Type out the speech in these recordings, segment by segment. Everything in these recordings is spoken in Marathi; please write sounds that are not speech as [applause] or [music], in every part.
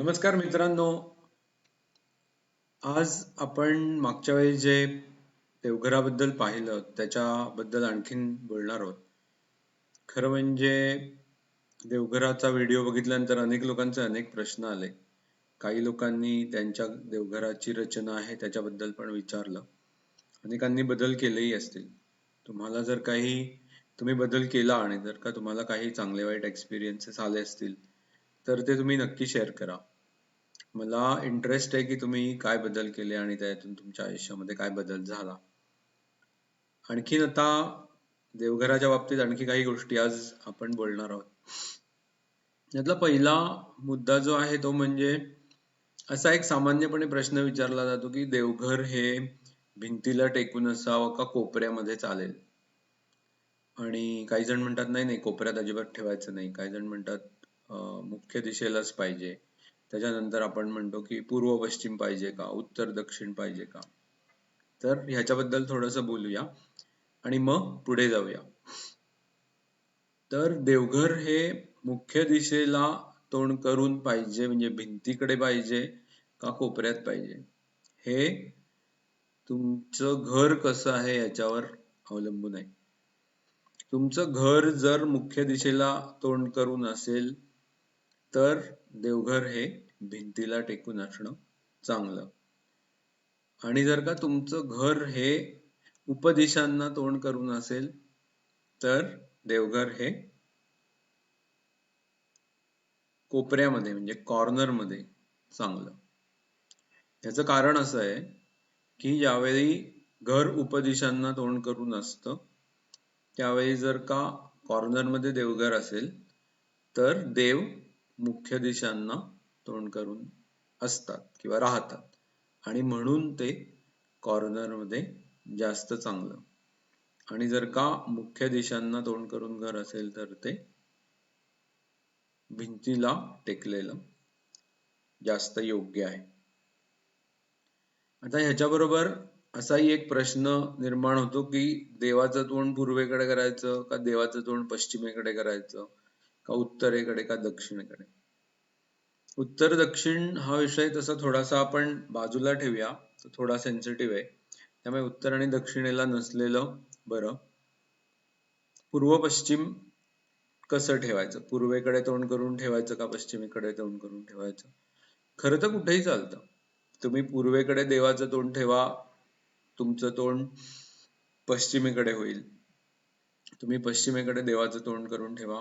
नमस्कार मित्रांनो. आज आपण मागच्या वेळी जे देवघराबद्दल पाहिलं त्याच्याबद्दल आणखीन बोलणार आहोत. खरं म्हणजे देवघराचा व्हिडिओ बघितल्यानंतर अनेक लोकांचे अनेक प्रश्न आले. काही लोकांनी त्यांच्या देवघराची रचना आहे त्याच्याबद्दल पण विचारलं. अनेकांनी बदल केलेही असतील. तुम्हाला जर काही तुम्ही बदल केला आणि जर का तुम्हाला काही चांगले वाईट एक्सपिरियन्सेस आले असतील तर ते तुम्ही नक्की शेअर करा. मला इंटरेस्ट आहे की तुम्ही काय बदल केले आणि त्यातून तुमच्या आयुष्यामध्ये काय बदल झाला. आणखीन आता देवघराच्या बाबतीत आणखी काही गोष्टी आज आपण बोलणार आहोत. यातला पहिला मुद्दा जो आहे तो म्हणजे असा एक सामान्यपणे प्रश्न विचारला जातो की देवघर हे भिंतीला टेकून असावं का कोपऱ्यामध्ये चालेल? आणि काही जण म्हणतात नाही नाही कोपऱ्यात अजिबात ठेवायचं नाही. काही जण म्हणतात मुख्य दिशेलाच पाहिजे. त्याच्यानंतर आपण म्हणतो की पूर्व पश्चिम पाहिजे का? उत्तर दक्षिण पाहिजे का? तर ह्याच्याबद्दल थोडस बोलूया आणि मग पुढे जाऊया. तर देवघर हे मुख्य दिशेला तोंड करून पाहिजे म्हणजे भिंतीकडे पाहिजे का कोपऱ्यात पाहिजे? हे तुमचं घर कसं आहे याच्यावर अवलंबून आहे. तुमचं घर जर मुख्य दिशेला तोंड करून असेल तर देवघर हे भिंतीला टेकून असणं चांगलं. आणि जर का तुमचं घर हे उपदिशांना तोंड करून असेल तर देवघर हे कोपऱ्यामध्ये म्हणजे कॉर्नरमध्ये चांगलं. याचं कारण असं आहे की ज्यावेळी घर उपदिशांना तोंड करून असतं त्यावेळी जर का कॉर्नरमध्ये देवघर असेल तर देव मुख्य दिशांना तोंड करून असतात किंवा राहतात. आणि म्हणून ते कॉर्नरमध्ये जास्त चांगलं. आणि जर का मुख्य दिशांना तोंड करून घर असेल तर ते भिंतीला टेकलेलं जास्त योग्य आहे. आता ह्याच्याबरोबर असाही एक प्रश्न निर्माण होतो की देवाचं तोंड पूर्वेकडे करायचं का देवाचं तोंड पश्चिमेकडे करायचं? का उत्तरेकडे का दक्षिणेकडे? उत्तर दक्षिण हा विषय तसा थोडासा आपण बाजूला ठेवूया. तो थोडा सेन्सिटिव्ह आहे. त्यामुळे उत्तर आणि दक्षिणेला नसलेलं बरं. पूर्व पश्चिम कसं ठेवायचं? पूर्वेकडे तोंड करून ठेवायचं का पश्चिमेकडे तोंड करून ठेवायचं? खरं तर कुठेही चालतं. तुम्ही पूर्वेकडे देवाचं तोंड ठेवा तुमचं तोंड पश्चिमेकडे होईल. तुम्ही पश्चिमेकडे देवाचं तोंड करून ठेवा.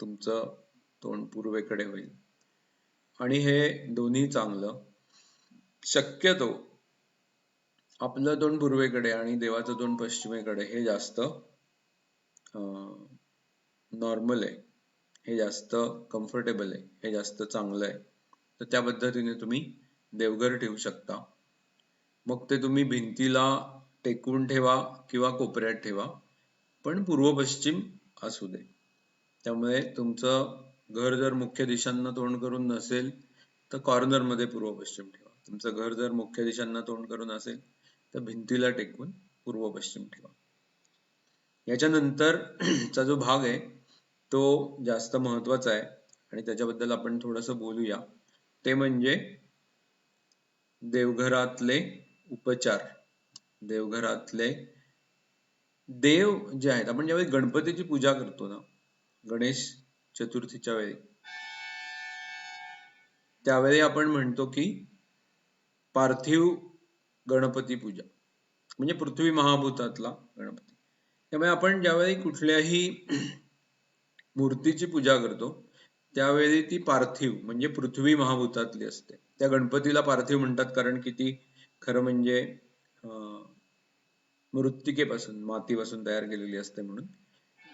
तुमचं तोंड पूर्वेकडे होईल. आणि हे दोन्ही चांगलं. शक्यतो आपलं तोंड पूर्वेकडे आणि देवाचं तोंड पश्चिमेकडे हे जास्त नॉर्मल आहे. हे जास्त कम्फर्टेबल आहे. हे जास्त चांगलं आहे. तर त्या पद्धतीने तुम्ही देवघर ठेवू शकता. मग ते तुम्ही भिंतीला टेकून ठेवा किंवा कोपऱ्यात ठेवा. पण पूर्व पश्चिम असू दे. त्यामुळे तुमचं घर जर मुख्य दिशांना तोंड करून नसेल तर कॉर्नरमध्ये पूर्व पश्चिम ठेवा. तुमचं घर जर मुख्य दिशांना तोंड करून असेल तर भिंतीला टेकून पूर्व पश्चिम ठेवा. याच्यानंतरचा [clears throat] जो भाग आहे तो जास्त महत्त्वाचा आहे. आणि त्याच्याबद्दल आपण थोडस बोलूया. ते म्हणजे देवघरातले उपचार. देवघरातले देव जे आहेत आपण ज्यावेळी गणपतीची पूजा करतो ना गणेश चतुर्थीच्या वेळी. त्यावेळी आपण म्हणतो की पार्थिव गणपती पूजा म्हणजे पृथ्वी महाभूतातला गणपती. त्यामुळे आपण ज्यावेळी कुठल्याही मूर्तीची पूजा करतो त्यावेळी ती पार्थिव म्हणजे पृथ्वी महाभूतातली असते. त्या गणपतीला पार्थिव म्हणतात कारण की ती खरं म्हणजे मृत्तिकेपासून मातीपासून तयार केलेली असते म्हणून.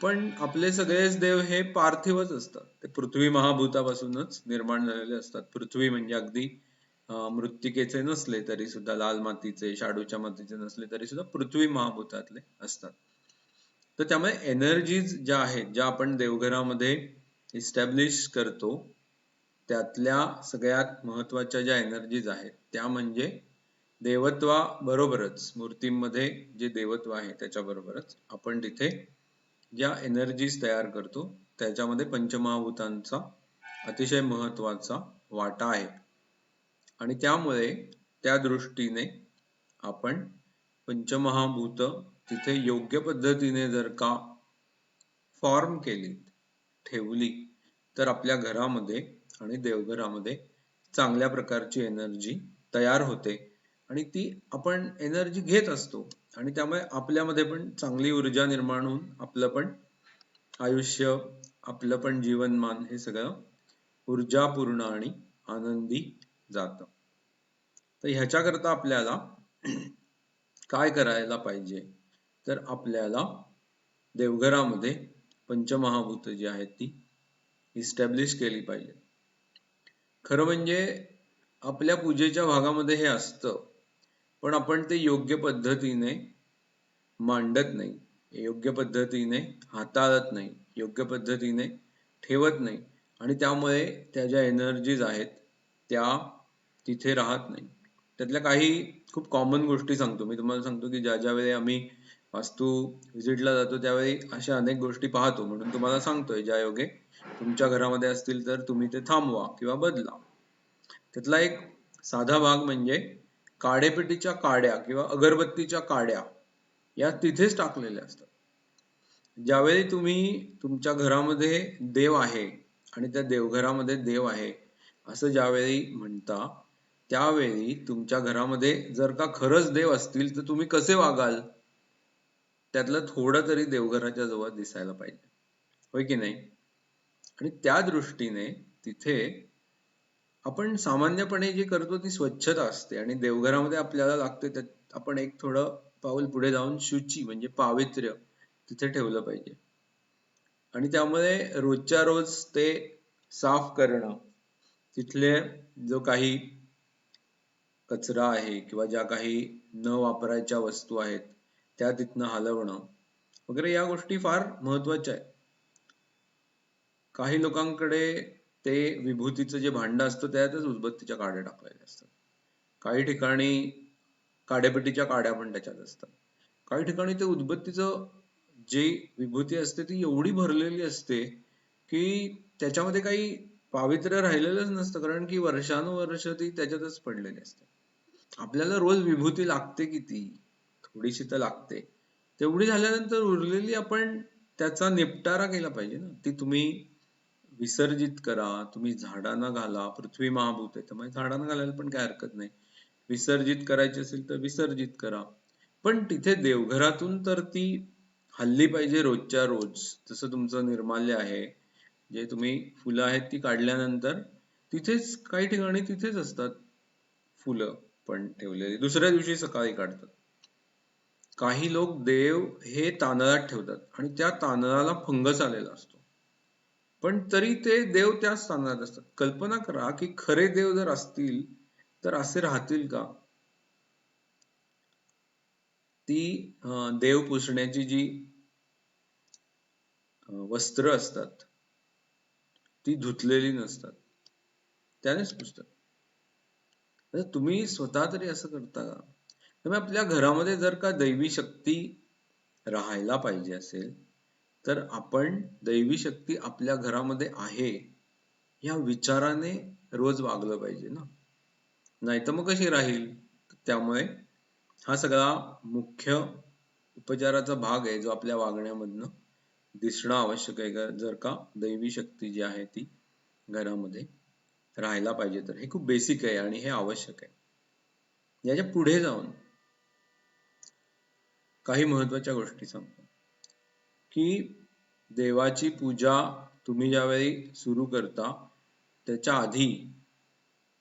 पण आपले सगळेच देव हे पार्थिवच असतात. ते पृथ्वी महाभूतापासूनच निर्माण झालेले असतात. पृथ्वी म्हणजे अगदी मृत्तिकेचे नसले तरी सुद्धा लाल मातीचे शाडूच्या मातीचे नसले तरी सुद्धा पृथ्वी महाभूतातले असतात. तर त्यामुळे एनर्जीज ज्या आहेत ज्या आपण देवघरामध्ये इस्टॅब्लिश करतो त्यातल्या सगळ्यात महत्त्वाच्या ज्या एनर्जीज आहेत त्या म्हणजे देवत्वा बरोबरच मूर्तींमध्ये जे देवत्व आहे त्याच्याबरोबरच आपण तिथे ज्या एनर्जीज तयार करतो त्याच्यामध्ये पंचमहाभूतांचा अतिशय महत्त्वाचा वाटा आहे. आणि त्यामुळे त्या दृष्टीने आपण पंचमहाभूत तिथे योग्य पद्धतीने जर का फॉर्म केली ठेवली तर आपल्या घरामध्ये आणि देवघरामध्ये चांगल्या प्रकारची एनर्जी तयार होते. आणि ती आपण एनर्जी घेत असतो. आणि त्यामुळे आपल्यामध्ये पण चांगली ऊर्जा निर्माण होऊन आपलं पण आयुष्य आपलं पण जीवनमान हे सगळं ऊर्जापूर्ण आणि आनंदी जात. तर ह्याच्याकरता आपल्याला काय करायला पाहिजे? तर आपल्याला देवघरामध्ये पंचमहाभूत जी आहेत ती इस्टॅब्लिश केली पाहिजे. खरं म्हणजे आपल्या पूजेच्या भागामध्ये हे असतं. पण आपण ते योग्य पद्धतीने मांडत नाही. योग्य पद्धतीने हाताळत नाही. योग्य पद्धतीने ठेवत नाही. आणि त्यामुळे त्या ज्या एनर्जीज आहेत त्या तिथे राहत नाही. त्यातल्या काही खूप कॉमन गोष्टी सांगतो. मी तुम्हाला सांगतो की ज्या ज्या वेळी आम्ही वास्तू व्हिजिटला जातो त्यावेळी अशा अनेक गोष्टी पाहतो. म्हणून तुम्हाला सांगतोय ज्या योगे तुमच्या घरामध्ये असतील तर तुम्ही ते थांबवा किंवा बदला. त्यातला एक साधा भाग म्हणजे काडेपेटीच्या काड्या किंवा अगरबत्तीच्या काड्या या तिथेच टाकलेल्या असतात. ज्यावेळी तुम्ही तुमच्या घरामध्ये देव आहे आणि त्या देवघरामध्ये देव आहे असं ज्यावेळी म्हणता त्यावेळी तुमच्या घरामध्ये जर का खरंच देव असतील तर तुम्ही कसे वागाल? त्यातलं थोडं तरी देवघराच्या जवळ दिसायला पाहिजे. होय की नाही? आणि त्या दृष्टीने तिथे आपण सामान्यपणे जे करतो ती स्वच्छता असते आणि देवघरामध्ये आपल्याला लागते त्यात आपण एक थोडं पाऊल पुढे जाऊन शुची म्हणजे पावित्र्य तिथे ठेवलं पाहिजे. आणि त्यामुळे रोजच्या रोज ते साफ करणं तिथले जो काही कचरा आहे किंवा ज्या काही न वापरायच्या वस्तू आहेत त्या तिथनं हलवणं वगैरे या गोष्टी फार महत्त्वाच्या आहेत. काही लोकांकडे ते विभूतीचं जे भांड असतं त्यातच उदबत्तीच्या काड्या टाकलेल्या असतात. काही ठिकाणी काड्यापेटीच्या काड्या पण त्याच्यात असतात. काही ठिकाणी ते उदबत्तीचं जे विभूती असते ती एवढी भरलेली असते की त्याच्यामध्ये काही पावित्र्य राहिलेलंच नसतं कारण की वर्षानुवर्ष ती त्याच्यातच पडलेली असते. आपल्याला रोज विभूती लागते किती? थोडीशी तर लागते. तेवढी झाल्यानंतर उरलेली आपण त्याचा निपटारा केला पाहिजे ना. ती तुम्ही विसर्जित करा तुम्ही झाडांना घाला पृथ्वी महाभूत आहे. त्यामुळे झाडांना घालायला पण काय हरकत नाही. विसर्जित करायची असेल तर विसर्जित करा. पण तिथे देवघरातून तर ती हल्ली पाहिजे रोजच्या रोज. जसं तुमचं निर्माल्य आहे जे तुम्ही फुलं आहेत ती काढल्यानंतर तिथेच काही ठिकाणी तिथेच असतात फुलं पण ठेवलेली. दुसऱ्या दिवशी सकाळी काढतात. काही लोक देव हे तांदळात ठेवतात आणि त्या तांदळाला फंगस आलेला असतो. पण तरी ते देव त्याच स्थानात असतात. कल्पना करा की खरे देव जर असतील तर असे राहतील का? ती देव पुसण्याची जी वस्त्र असतात ती धुतलेली नसतात. त्यानेच पुसतात. तुम्ही स्वतः तरी असं करता का? त्यामुळे आपल्या घरामध्ये जर का दैवी शक्ती राहायला पाहिजे असेल तर आपण दैवी शक्ती आपल्या घरामध्ये आहे या विचाराने रोज वागलं पाहिजे ना. नाही तर मग कशी राहील? त्यामुळे हा सगळा मुख्य उपचाराचा भाग आहे जो आपल्या वागण्यामधनं दिसणं आवश्यक आहे. जर का दैवी शक्ती जी आहे ती घरामध्ये राहायला पाहिजे तर. हे खूप बेसिक आहे आणि हे आवश्यक आहे. याच्यापुढे जाऊन काही महत्त्वाच्या गोष्टी सांगतो. की देवाची पूजा तुम्ही ज्यावेळी सुरू करता त्याच्या आधी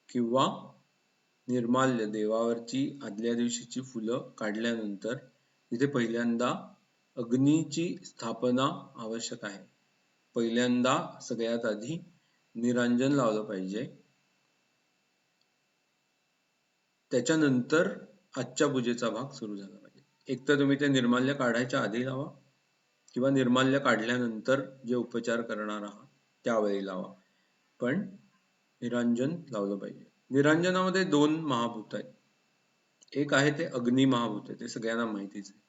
किंवा निर्माल्य देवावरची आदल्या दिवशीची फुलं काढल्यानंतर तिथे पहिल्यांदा अग्नीची स्थापना आवश्यक आहे. पहिल्यांदा सगळ्यात आधी निरांजन लावलं पाहिजे. त्याच्यानंतर आजच्या पूजेचा भाग सुरू झाला पाहिजे. एक तर तुम्ही ते निर्माल्य काढायच्या आधी लावा. किंवा निर्माल्य काढल्यानंतर जे उपचार करणार आहात त्यावेळी लावा. पण निरांजन लावलं पाहिजे. निरांजनामध्ये दोन महाभूत आहेत. एक आहे ते अग्नी महाभूत आहे ते सगळ्यांना माहितीच आहे.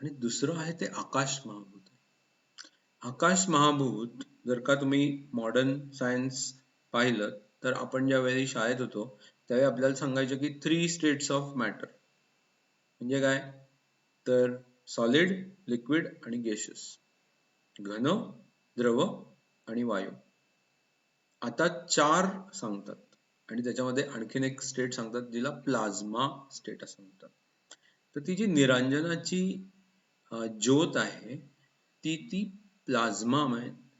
आणि दुसरं आहे ते आकाश महाभूत आहे. आकाश महाभूत जर का तुम्ही मॉडर्न सायन्स पाहिलं तर आपण ज्यावेळी शाळेत होतो त्यावेळी आपल्याला सांगायचं की थ्री स्टेट्स ऑफ मॅटर म्हणजे काय? तर सॉलिड लिक्विड आणि गेशियस घन द्रव आणि वायू. आता चार सांगतात. आणि त्याच्यामध्ये आणखीन एक स्टेट सांगतात जिला प्लाझ्मा स्टेट असं म्हणतात. तर ती जी निरांजनाची ज्योत आहे ती ती प्लाझ्मा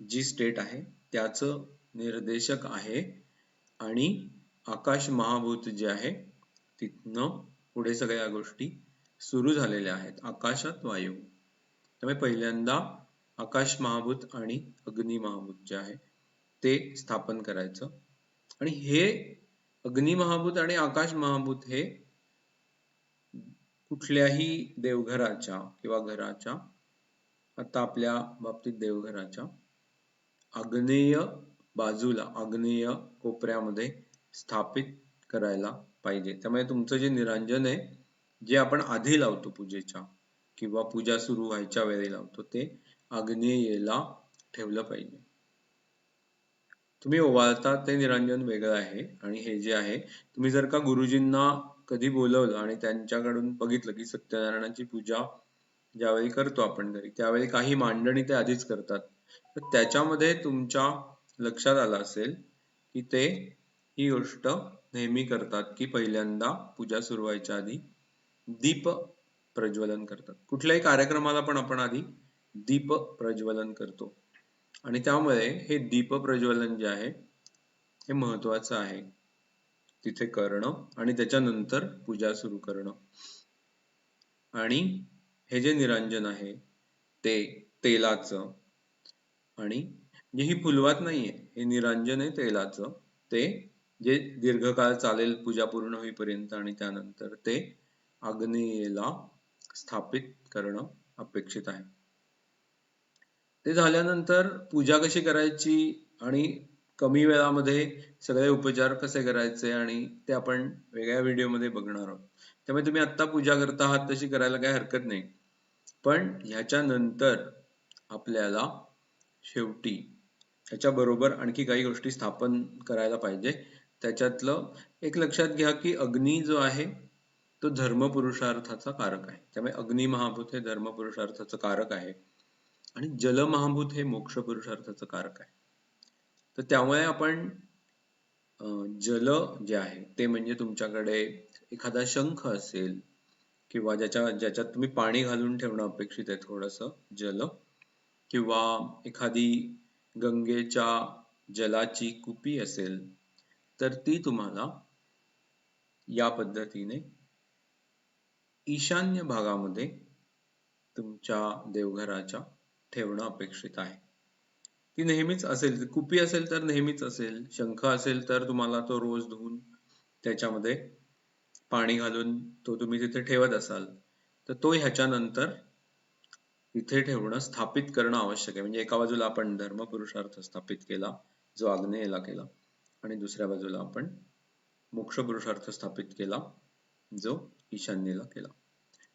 जी स्टेट आहे त्याचं निर्देशक आहे आणि आकाश महाभूत जे आहे तिथनं पुढे सगळ्या गोष्टी सुरू झालेल्या आहेत. आकाशात वायू. त्यामुळे पहिल्यांदा आकाश महाभूत आणि अग्नी महाभूत जे आहे ते स्थापन करायचं. आणि हे अग्नी महाभूत आणि आकाश महाभूत हे कुठल्याही देवघराच्या किंवा घराच्या आता आपल्या बाबतीत देवघराच्या आग्नेय बाजूला आग्नेय कोपऱ्यामध्ये स्थापित करायला पाहिजे. त्यामुळे तुमचं जे निरांजन आहे जे आपण आधी लावतो पूजेच्या किंवा पूजा सुरू व्हायच्या वेळी लावतो ते आग्नेयेला ठेवलं पाहिजे. तुम्ही ओवाळता ते निरंजन वेगळं आहे. आणि हे जे आहे तुम्ही जर का गुरुजींना कधी बोलवलं आणि त्यांच्याकडून बघितलं की सत्यनारायणाची पूजा ज्यावेळी करतो आपण घरी त्यावेळी काही मांडणी ते आधीच करतात तर त्याच्यामध्ये तुमच्या लक्षात आलं असेल की ते ही गोष्ट नेहमी करतात की पहिल्यांदा पूजा सुरू व्हायच्या आधी दीप प्रज्वलन करतात. कुठल्याही कार्यक्रमाला पण आपण आधी दीप प्रज्वलन करतो. आणि त्यामुळे हे दीप प्रज्वलन जे आहे हे महत्वाचं आहे. तिथे करणं आणि त्याच्यानंतर पूजा सुरू करणं. आणि हे जे निरांजन आहे ते तेलाचं आणि जे ही फुलवात नाहीये हे निरांजन आहे तेलाचं ते जे दीर्घकाळ चालेल पूजा पूर्ण होईपर्यंत आणि त्यानंतर ते आग्नेयेला स्थापित करणं अपेक्षित आहे. ते झाल्यानंतर पूजा कशी करायची आणि कमी वेळामध्ये सगळे उपचार कसे करायचे आणि ते आपण वेगळ्या व्हिडिओमध्ये बघणार आहोत. त्यामुळे तुम्ही आत्ता पूजा करता आहात तशी करायला काही हरकत नाही. पण ह्याच्यानंतर आपल्याला शेवटी ह्याच्या बरोबर आणखी काही गोष्टी स्थापन करायला पाहिजे. त्याच्यातलं एक लक्षात घ्या की अग्नी जो आहे तो धर्मपुरुषार्थाचा कारक आहे. त्यामुळे अग्नि महाभूत हे धर्मपुरुषार्थाचं कारक आहे आणि जल महाभूत हे मोक्ष पुरुषार्थाचं कारक आहे. तर त्यामुळे आपण जल जे आहे ते म्हणजे तुमच्याकडे एखादा शंख असेल किंवा ज्याच्या ज्याच्यात तुम्ही पाणी घालून ठेवणं अपेक्षित आहे थोडस जल किंवा एखादी गंगेच्या जलाची कुपी असेल तर ती तुम्हाला या पद्धतीने ईशान्य भागामध्ये तुमच्या देवघराच्या ठेवणं अपेक्षित आहे. ती नेहमीच असेल कुपी असेल तर नेहमीच असेल शंख असेल तर तुम्हाला तो रोज धुवून त्याच्यामध्ये पाणी घालून तो तुम्ही तिथे ठेवत असाल तर तो ह्याच्यानंतर तिथे ठेवणं स्थापित करणं आवश्यक आहे. म्हणजे एका बाजूला आपण धर्म पुरुषार्थ स्थापित केला जो आग्नेयला केला आणि दुसऱ्या बाजूला आपण मोक्ष पुरुषार्थ स्थापित केला जो ईशान्येला केला.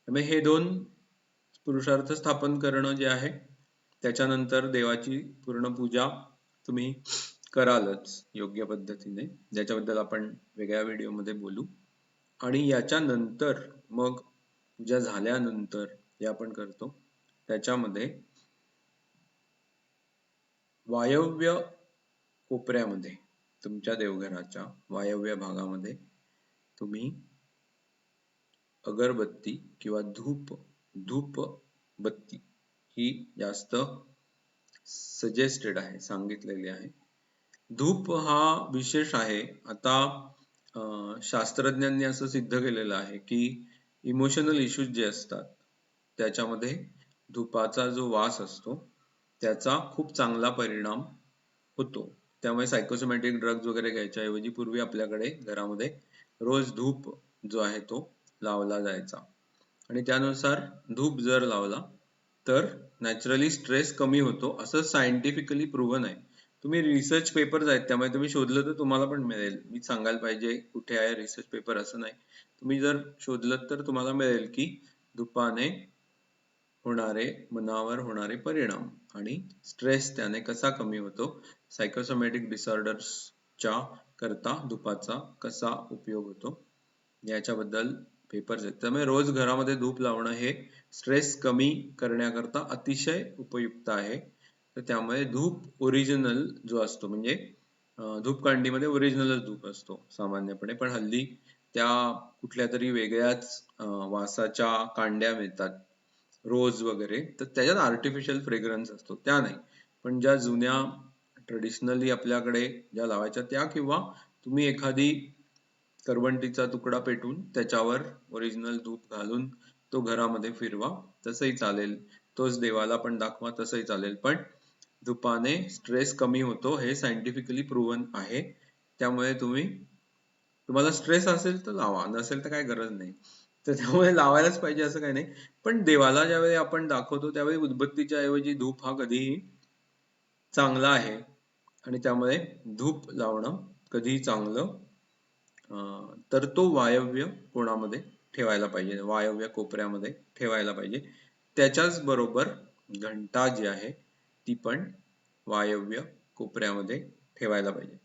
त्यामुळे हे दोन पुरुषार्थ स्थापन करणं जे आहे त्याच्यानंतर देवाची पूर्ण पूजा तुम्ही करालच योग्य पद्धतीने. ज्याच्याबद्दल आपण वेगळ्या व्हिडिओमध्ये बोलू. आणि याच्यानंतर मग पूजा झाल्यानंतर जे आपण करतो त्याच्यामध्ये वायव्य कोपऱ्यामध्ये तुमच्या देवघराच्या वायव्य भागामध्ये तुम्ही अगरबत्ती किंवा धूप धूप बत्ती ही जास्त सजेस्टेड आहे सांगितलेली आहे. धूप हा विशेष आहे. आता शास्त्रज्ञांनी असं सिद्ध केलेलं आहे की इमोशनल इश्यूज जे असतात त्याच्यामध्ये धुपाचा जो वास असतो त्याचा खूप चांगला परिणाम होतो. त्यामुळे सायकोसोमॅटिक ड्रग्ज वगैरे घ्यायच्या ऐवजी पूर्वी आपल्याकडे घरामध्ये रोज धूप जो आहे तो लावला जायचा. आणि त्यानुसार धूप जर लावला तर नॅचरली स्ट्रेस कमी होतो असं सायंटिफिकली प्रूव्हन आहे. तुम्ही रिसर्च पेपर आहेत त्यामुळे तुम्ही शोधलं तर तुम्हाला पण मिळेल. मी सांगायला पाहिजे कुठे आहे रिसर्च पेपर असं नाही. तुम्ही जर शोधलं तर तुम्हाला मिळेल की धुपाने होणारे मनावर होणारे परिणाम आणि स्ट्रेस त्याने कसा कमी होतो सायकोसोमॅटिक डिसऑर्डर्सच्या करता धुपाचा कसा उपयोग होतो याच्याबद्दल पेपर्स आहेत त्यामुळे रोज घरामध्ये धूप लावणं हे स्ट्रेस कमी करण्याकरता अतिशय उपयुक्त आहे. तर त्यामुळे धूप ओरिजिनल जो असतो म्हणजे धूपकांडीमध्ये ओरिजिनलच धूप असतो सामान्यपणे. पण हल्ली त्या कुठल्या तरी वेगळ्याच वासाच्या कांड्या मिळतात रोज वगैरे. तर त्याच्यात आर्टिफिशियल फ्रेग्रन्स असतो त्या नाही. पण ज्या जुन्या ट्रेडिशनली आपल्याकडे ज्या लावायच्या त्या किंवा तुम्ही एखादी करवंटीचा तुकडा पेटून त्याच्यावर ओरिजिनल धूप घालून तो घरामध्ये फिरवा तसंही चालेल. तोच देवाला पण दाखवा तसंही चालेल. पण धुपाने स्ट्रेस कमी होतो हे सायंटिफिकली प्रूव्हन आहे. त्यामुळे तुम्ही तुम्हाला स्ट्रेस असेल तर लावा नसेल तर काय गरज नाही. तर त्यामुळे लावायलाच पाहिजे असं काही नाही. पण देवाला ज्यावेळी आपण दाखवतो त्यावेळी उदबत्तीच्या ऐवजी धूप हा कधीही चांगला आहे. आणि त्यामुळे धूप लावणं कधीही चांगलं तर तो वायव्य कोणामध्ये ठेवायला पाहिजे? वायव्य कोपऱ्यामध्ये ठेवायला पाहिजे. त्याच्याच बरोबर घंटा जी आहे ती पण वायव्य कोपऱ्यामध्ये ठेवायला पाहिजे.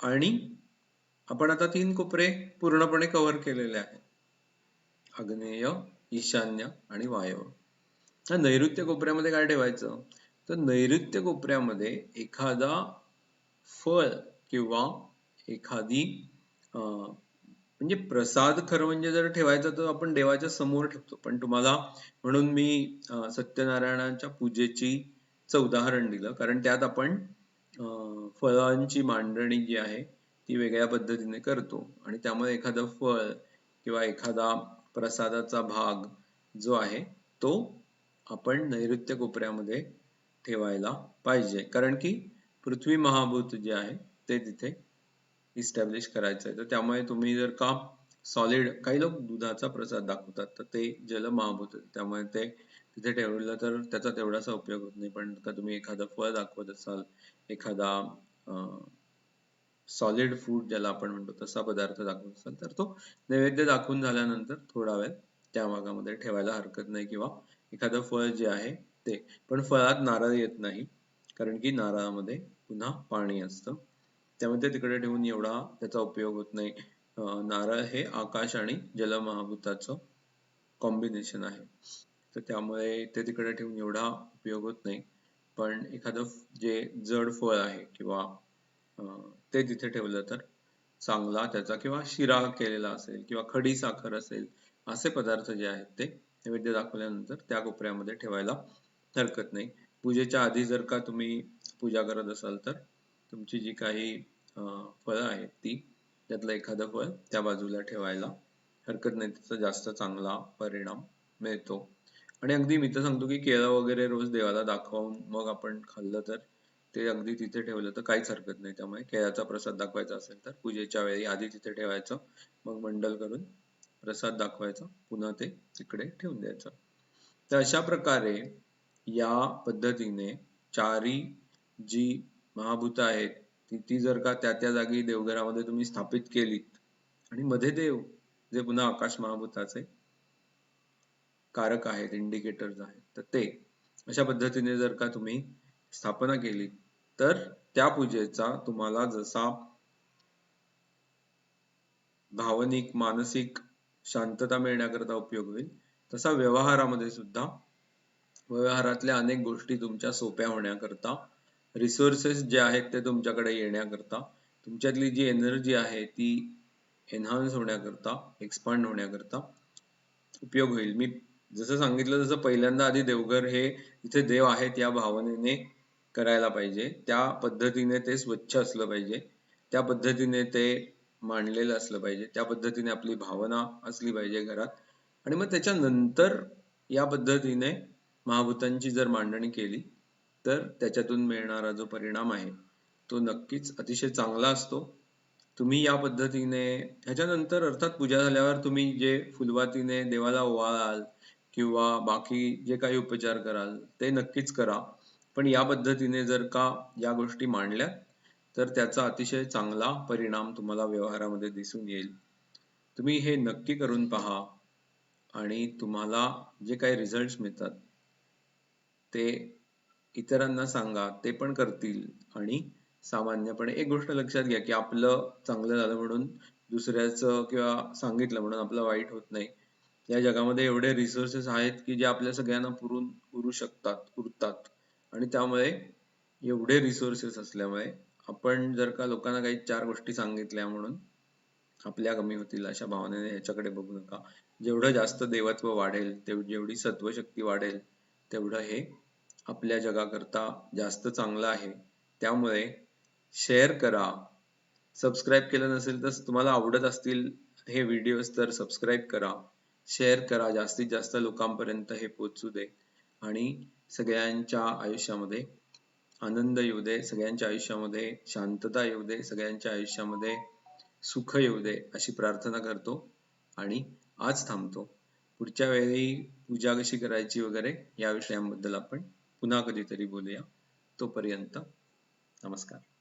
आणि आपण आता तीन कोपरे पूर्णपणे कव्हर केलेले आहेत. आग्नेय ईशान्य आणि वायव्य. तर नैऋत्य कोपऱ्यामध्ये काय ठेवायचं? तर नैऋत्य कोपऱ्यामध्ये एखादा फळ किंवा एखादी म्हणजे प्रसाद खरं म्हणजे जर ठेवायचा तर आपण देवाच्या समोर ठेवतो. पण तुम्हाला म्हणून मी सत्यनारायणाच्या पूजेची च उदाहरण दिलं. कारण त्यात आपण फळांची मांडणी जी आहे ती वेगळ्या पद्धतीने करतो. आणि त्यामुळे एखादं फळ किंवा एखादा प्रसादाचा भाग जो आहे तो आपण नैऋत्य कोपऱ्यामध्ये ठेवायला पाहिजे. कारण की पृथ्वी महाभूत जे आहे ते तिथे इस्टॅब्लिश करायचं आहे तर त्यामुळे तुम्ही जर का सॉलिड काही लोक दुधाचा प्रसाद दाखवतात तर ते जल महाभूत आहे. त्यामुळे ते तिथे ठेवलं तर त्याचा तेवढासा उपयोग होत नाही. पण का तुम्ही एखादं फळ दाखवत असाल एखादा सॉलिड फूड ज्याला आपण म्हणतो तसा पदार्थ दाखवत असाल तर तो नैवेद्य दाखवून झाल्यानंतर थोडा वेळ त्या भागामध्ये ठेवायला हरकत नाही किंवा एखादं फळ जे आहे ते. पण फळात नारळ येत नाही कारण की नारळामध्ये पुन्हा पाणी असतं. त्यामुळे ते तिकडे ठेवून एवढा त्याचा उपयोग होत नाही. नारळ हे आकाश आणि जलमहाभूताचं कॉम्बिनेशन आहे. तर त्यामुळे ते तिकडे ठेवून एवढा उपयोग होत नाही. पण एखादं जे जड फळ आहे किंवा ते तिथे ठेवलं तर चांगला त्याचा किंवा शिरा केलेला असेल किंवा खडी साखर असेल असे पदार्थ जे आहेत ते नैवेद्य दाखवल्यानंतर त्या कोपऱ्यामध्ये ठेवायला हरकत नाही. पूजेच्या आधी जर का तुम्ही पूजा करत असाल तर तुमची जी काही फळं आहेत ती त्यातलं एखादं फळ त्या बाजूला ठेवायला हरकत नाही. त्याचा जास्त चांगला परिणाम मिळतो. आणि अगदी मी तर सांगतो की केळं वगैरे रोज देवाला दाखवून मग आपण खाल्लं तर ते अगदी तिथे ठेवलं तर काहीच हरकत नाही. त्यामुळे केळाचा प्रसाद दाखवायचा असेल तर पूजेच्या वेळी आधी तिथे ठेवायचं. मग मंडल करून प्रसाद दाखवायचा. पुन्हा ते तिकडे ठेवून द्यायचं. तर अशा प्रकारे या पद्धतीने चारी जी महाभूत आहेत. ती ती जर का त्या त्या जागी देवघरामध्ये तुम्ही स्थापित केलीत. आणि मध्ये देव जे पुन्हा आकाश महाभूताचे कारक आहेत इंडिकेटर्स आहेत तर ते अशा पद्धतीने जर का तुम्ही स्थापना केली तर त्या पूजेचा तुम्हाला जसा भावनिक मानसिक शांतता मिळण्याकरता उपयोग होईल तसा व्यवहारामध्ये सुद्धा व्यवहारातल्या अनेक गोष्टी तुमच्या सोप्या होण्याकरता रिसोर्सेस जे आहेत ते तुमच्याकडे येण्याकरता तुमच्यातली जी एनर्जी आहे ती एन्हान्स होण्याकरता एक्सपांड होण्याकरता उपयोग होईल. मी जसं सांगितलं तसं पहिल्यांदा आधी देवघर हे इथे देव आहेत या भावनेने करायला पाहिजे. त्या पद्धतीने ते स्वच्छ असलं पाहिजे. त्या पद्धतीने ते मांडलेलं असलं पाहिजे. त्या पद्धतीने आपली भावना असली पाहिजे घरात. आणि मग त्याच्यानंतर या पद्धतीने महाभूतांची जर मांडणी केली तर त्याच्यातून मिळणारा जो परिणाम आहे तो नक्कीच अतिशय चांगला असतो. तुम्ही या पद्धतीने ह्याच्यानंतर अर्थात पूजा झाल्यावर तुम्ही जे फुलवातीने देवाला ओवाळाल किंवा बाकी जे काही उपचार कराल ते नक्कीच करा. पण या पद्धतीने जर का या गोष्टी मांडल्या तर त्याचा अतिशय चांगला परिणाम तुम्हाला व्यवहारामध्ये दिसून येईल. तुम्ही हे नक्की करून पहा आणि तुम्हाला जे काही रिझल्ट मिळतात ते इतरांना सांगा ते पण करतील. आणि सामान्यपणे एक गोष्ट लक्षात घ्या की आपलं चांगलं झालं म्हणून दुसऱ्याचं किंवा सांगितलं म्हणून आपलं वाईट होत नाही. या जगामध्ये एवढे रिसोर्सेस आहेत की जे आपल्या सगळ्यांना पुरून पुरू शकतात उरतात. आणि त्यामुळे एवढे रिसोर्सेस असल्यामुळे आपण जर का लोकांना काही चार गोष्टी सांगितल्या म्हणून आपल्या कमी होतील अशा भावनेने ह्याच्याकडे बघू नका. जेवढं जास्त देवत्व वाढेल तेवढी जेवढी सत्वशक्ती वाढेल तेवढं हे आपल्या जगाकरता जास्त चांगलं आहे. त्यामुळे शेअर करा. सबस्क्राईब केलं नसेल तर तुम्हाला आवडत असतील हे व्हिडिओज तर सबस्क्राईब करा. शेअर करा. जास्तीत जास्त लोकांपर्यंत हे पोचू दे. आणि सगळ्यांच्या आयुष्यामध्ये आनंद येऊ दे. सगळ्यांच्या आयुष्यामध्ये शांतता येऊ दे. सगळ्यांच्या आयुष्यामध्ये सुख येऊ दे अशी प्रार्थना करतो. आणि आज थांबतो. पुढच्या वेळी पूजा कशी करायची वगैरे या विषयांबद्दल आपण पुन्हा कधीतरी बोलूया. तोपर्यंत नमस्कार.